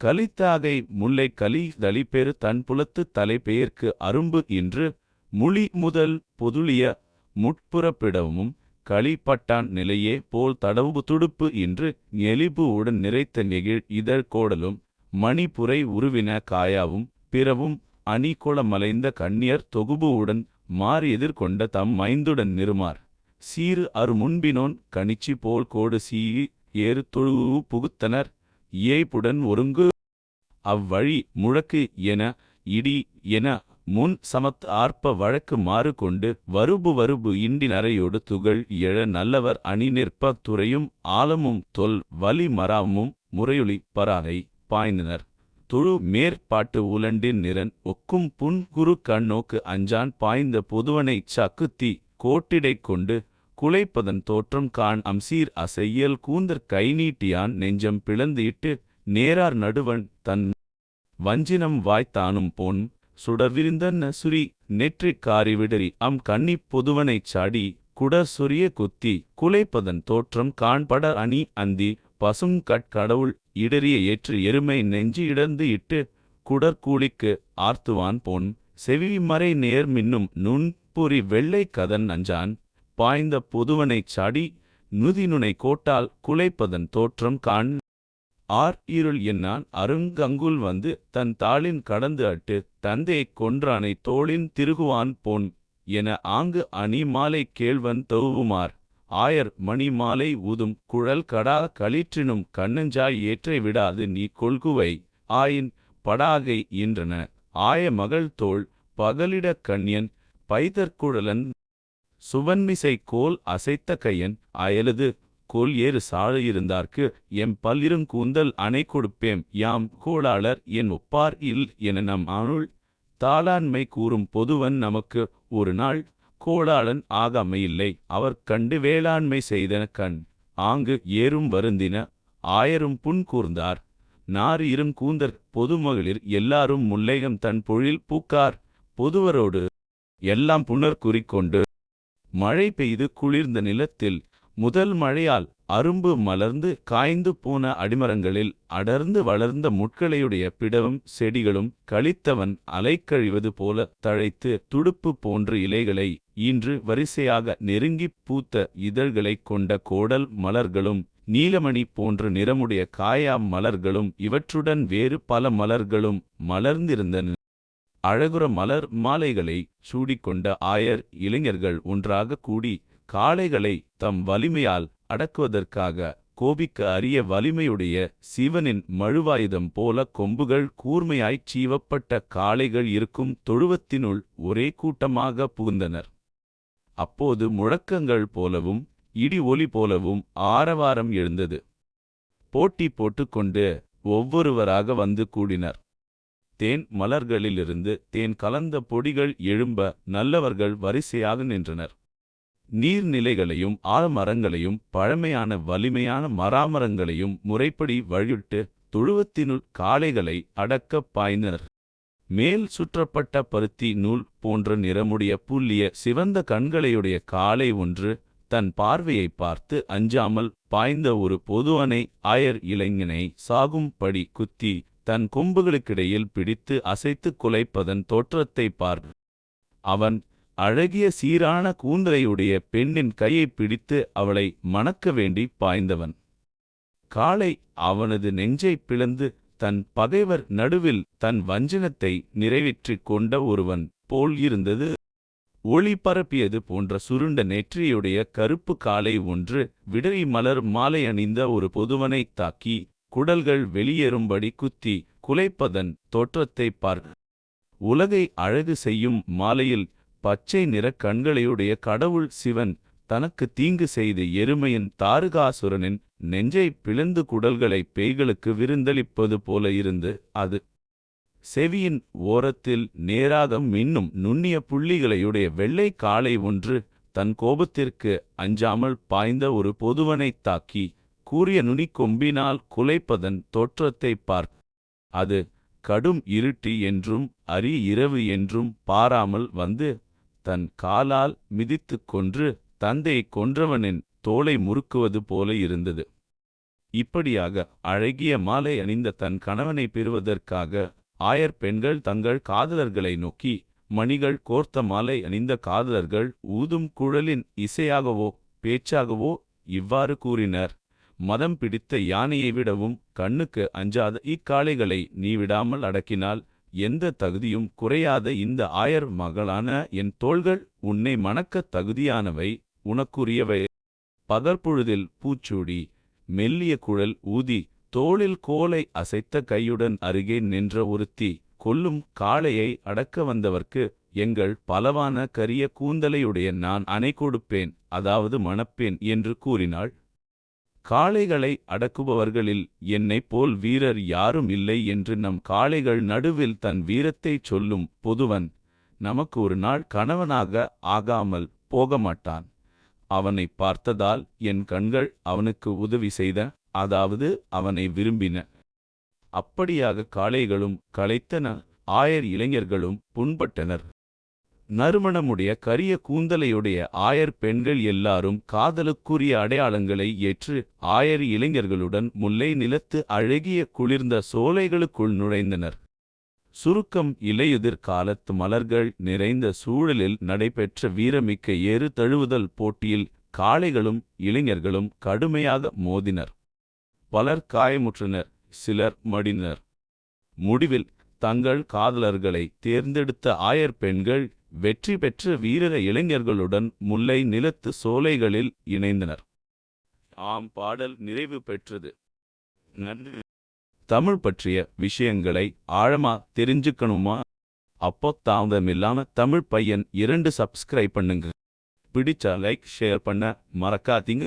கலித்தாகை முல்லை கலி தளிப்பெரு தன் புலத்து தலைப்பெயர்க்கு அரும்பு இன்று முழி முதல் பொதுளிய முட்புறப்பிடவும் களிப்பட்டான் நிலையே போல் தடவு துடுப்பு இன்று எலிபு உடன் நிறைத்த நெகிழ் இதழ் கோடலும் மணிப்புரை உருவின காயாவும் பிறவும் அணிகோளமலைந்த கண்ணியர் தொகுபு உடன் மாறி எதிர்கொண்ட தம் மைந்துடன் நிருமார். சீறு அரு முன்பினோன் கணிச்சி போல் கோடு சீயி ஏறு தொழுவு புகுத்தனர். ஏய்ப்புடன் ஒருங்கு. அவ்வழி முழக்கு என இடி என முன் சமத் ஆர்ப்ப வழக்கு மாறு கொண்டு வருபு வருபு இண்டி நரையோடு துகள் எழ நல்லவர் அணி நிற்ப துறையும் ஆலமும் தொல் வலி மராமும் முறையொளி பராகை பாய்ந்தனர். துழு மேற்பாட்டு உலண்டின் நிறன் ஒக்கும் புன் குரு கண்ணோக்கு அஞ்சான் பாய்ந்த பொதுவனைச் சக்குத்தி கோட்டிடைக் கொண்டு குலைப்பதன் தோற்றம் காண் அம்சீர் அசையல் கூந்தற் கை நீட்டியான் நெஞ்சம் பிளந்து இட்டு நேரார் நடுவன் தன் வஞ்சினம் வாய்த்தானும் பொன் சுடர்விரிந்தன்ன சுரி நெற்றிக் காரிவிடறி அம் கண்ணிப் பொதுவனைச் சாடி குடர் சொரிய குத்தி குலைப்பதன் தோற்றம் காண்பட அணி அந்தி பசும் கட்கடவுள் இடறிய ஏற்று எருமை நெஞ்சு இடர்ந்து இட்டு குடற்கூலிக்கு ஆர்த்துவான் பொன் செவி மறை நேர் மின்னும் நுண்புரி வெள்ளை கதன் அஞ்சான் பாய்ந்த பொதுவனைச் சாடி நுதிநுனை கோட்டால் குலைப்பதன் தோற்றம் காண். ஆர் இருள் என்னான் அருங்கங்குல் வந்து தன் தாளின் கடந்து அட்டு தந்தையைக் கொன்றானை தோளின் திருகுவான் பொன் என ஆங்கு அணி மாலை கேள்வன் தௌவுமார். ஆயர் மணி மாலை ஊதும் குழல் கடா களிற்றினும் கண்ணஞ்சாய் ஏற்றை விடாது நீ கொள்குவை ஆயின் படாகை ஈன்றன. ஆய மகள் தோள் பகலிட கண்யன் பைதற்குழலன் சுவன்மிசை கோல் அசைத்த கையன் அயலது கோல் ஏறு சாழ இருந்தார்க்கு எம் பல்லிருங்கூந்தல் அணை கொடுப்பேம் யாம் கோளாளர் என் ஒப்பார் இல் என நம் ஆணுள் தாளாண்மை கூறும் பொதுவன் நமக்கு ஒரு நாள் கோளாளன் ஆகாமையில்லை அவர் கண்டு வேளாண்மை செய்தன கண் ஆங்கு ஏறும் வருந்தின ஆயரும் புன் கூர்ந்தார். நார் இருங்கூந்தற் பொதுமகளிர் எல்லாரும் முல்லைகம் தன் பொழில் பூக்கார் பொதுவரோடு எல்லாம் புனர் குறிக்கொண்டு மழை பெய்து குளிர்ந்த நிலத்தில் முதல் மழையால் அரும்பு மலர்ந்து காய்ந்து போன அடிமரங்களில் அடர்ந்து வளர்ந்த முட்களையுடைய பிடவும் செடிகளும் கழித்தவன் அலைக்கழிவது போல தழைத்து துடுப்பு போன்ற இலைகளை இன்று வரிசையாக நெருங்கிப் பூத்த இதழ்களைக் கொண்ட கோடல் மலர்களும் நீலமணி போன்ற நிறமுடைய காயா மலர்களும் இவற்றுடன் வேறு பல மலர்களும் மலர்ந்திருந்தன. அழகுற மலர் மாலைகளை சூடிக்கொண்ட ஆயர் இளைஞர்கள் ஒன்றாக கூடி காளைகளை தம் வலிமையால் அடக்குவதற்காக கோபிக்க அரிய வலிமையுடைய சிவனின் மழுவாயுதம் போல கொம்புகள் கூர்மையாய்ச் சீவப்பட்ட காளைகள் இருக்கும் தொழுவத்தினுள் ஒரே கூட்டமாக புகுந்தனர். அப்போது முழக்கங்கள் போலவும் இடி ஒலி போலவும் ஆரவாரம் எழுந்தது. போட்டி போட்டுக்கொண்டு ஒவ்வொருவராக வந்து கூடினர். தேன் மலர்களிலிருந்து தேன் கலந்த பொடிகள் எழும்ப நல்லவர்கள் வரிசையாக நின்றனர். நீர்நிலைகளையும் ஆழமரங்களையும் பழமையான வலிமையான மராமரங்களையும் முறைப்படி வழிவிட்டு தொழுவத்தினுள் காளைகளை அடக்கப் பாய்ந்தனர். மேல் சுற்றப்பட்ட பருத்தி நூல் போன்ற நிறமுடைய புள்ளிய சிவந்த கண்களையுடைய காளை ஒன்று தன் பார்வையை பார்த்து அஞ்சாமல் பாய்ந்த ஒரு பொதுவனை ஆயர் இளைஞனை சாகும்படி குத்தி தன் கொம்புகளுக்கிடையில் பிடித்து அசைத்து குலைப்பதன் தோற்றத்தைப் பார். அவன் அழகிய சீரான கூந்தலையுடைய பெண்ணின் கையைப் பிடித்து அவளை மணக்க வேண்டி பாய்ந்தவன். காளை அவனது நெஞ்சைப் பிளந்து தன் பகைவர் நடுவில் தன் வஞ்சனத்தை நிறைவேற்றிக் கொண்ட ஒருவன் போல் இருந்தது. ஒளி பரப்பியது போன்ற சுருண்ட நெற்றியுடைய கருப்பு காலை ஒன்று விடரி மலர் மாலை அணிந்த ஒரு பொதுவனைத் தாக்கி குடல்கள் வெளியேறும்படி குத்தி குலைப்பதன் தோற்றத்தைப் பார். உலகை அழகு செய்யும் மாலையில் பச்சை நிறக் கண்களையுடைய கடவுள் சிவன் தனக்கு தீங்கு செய்து எருமையின் தாருகாசுரனின் நெஞ்சை பிளந்து குடல்களை பேய்களுக்கு விருந்தளிப்பது போல இருந்து அது. செவியின் ஓரத்தில் நேராக மின்னும் நுண்ணிய புள்ளிகளையுடைய வெள்ளை காளை ஒன்று தன் கோபத்திற்கு அஞ்சாமல் பாய்ந்த ஒரு பொதுவனைத் தாக்கி கூறிய நுனிக்கொம்பினால் குலைப்பதன் தோற்றத்தைப் பார் அது கடும் இருட்டு என்றும் அரி இரவு என்றும் பாராமல் வந்து தன் காலால் மிதித்துக் கொன்று தந்தையைக் கொன்றவனின் தோலை முறுக்குவது போல இருந்தது. இப்படியாக அழகிய மாலை அணிந்த தன் கணவனை பெறுவதற்காக ஆயர் பெண்கள் தங்கள் காதலர்களை நோக்கி மணிகள் கோர்த்த மாலை அணிந்த காதலர்கள் ஊதும் குழலின் இசையாகவோ பேச்சாகவோ இவ்வாறு கூறினர். மதம் பிடித்த யானையை விடவும் கண்ணுக்கு அஞ்சாத இக்காளைகளை நீ விடாமல் அடக்கினால் எந்த தகுதியும் குறையாத இந்த ஆயர் மகளான என் தோள்கள் உன்னை மணக்கத் தகுதியானவை உனக்குரியவை. பதற்பொழுதில் பூச்சூடி மெல்லிய குழல் ஊதி தோளில் கோலை அசைத்த கையுடன் அருகே நின்ற ஒருத்தி கொல்லும் காளையை அடக்க வந்தவர்க்கு எங்கள் பலவான கரிய கூந்தலையுடைய நான் அணை கொடுப்பேன் அதாவது மணப்பேன் என்று கூறினாள். காளைகளை அடக்குபவர்களில் என்னைப் போல் வீரர் யாரும் இல்லை என்று நம் காளைகள் நடுவில் தன் வீரத்தைச் சொல்லும் பொதுவன் நமக்கு ஒரு நாள் கணவனாக ஆகாமல் போகமாட்டான். அவனை பார்த்ததால் என் கண்கள் அவனுக்கு உதவி செய்த அதாவது அவனை விரும்பின. அப்படியாக காளைகளும் களைத்தன ஆயர் இளைஞர்களும் புண்பட்டனர். நறுமணமுடைய கரிய கூந்தலையுடைய ஆயர் பெண்கள் எல்லாரும் காதலுக்குரிய அடையாளங்களை ஏற்று ஆயர் இளைஞர்களுடன் முல்லை நிலத்து அழகிய குளிர்ந்த சோலைகளுக்குள் நுழைந்தனர். சுருக்கம் இலையுதிர் காலத்து மலர்கள் நிறைந்த சூழலில் நடைபெற்ற வீரமிக்க ஏறு தழுவுதல் போட்டியில் காளைகளும் இளைஞர்களும் கடுமையாக மோதினர். பலர் காயமுற்றனர் சிலர் மடினர் முடிவில் தங்கள் காதலர்களை தேர்ந்தெடுத்த ஆயர் பெண்கள் வெற்றி பெற்ற வீரர இளைஞர்களுடன் முல்லை நிலத்து சோலைகளில் இணைந்தனர். ஆம் பாடல் நிறைவு பெற்றது. நன்றி. தமிழ் பற்றிய விஷயங்களை ஆழமா தெரிஞ்சுக்கணுமா? அப்போ தாமதமில்லாம தமிழ் பையன் இரண்டு சப்ஸ்கிரைப் பண்ணுங்க. பிடிச்சா லைக் ஷேர் பண்ண மறக்காதீங்க.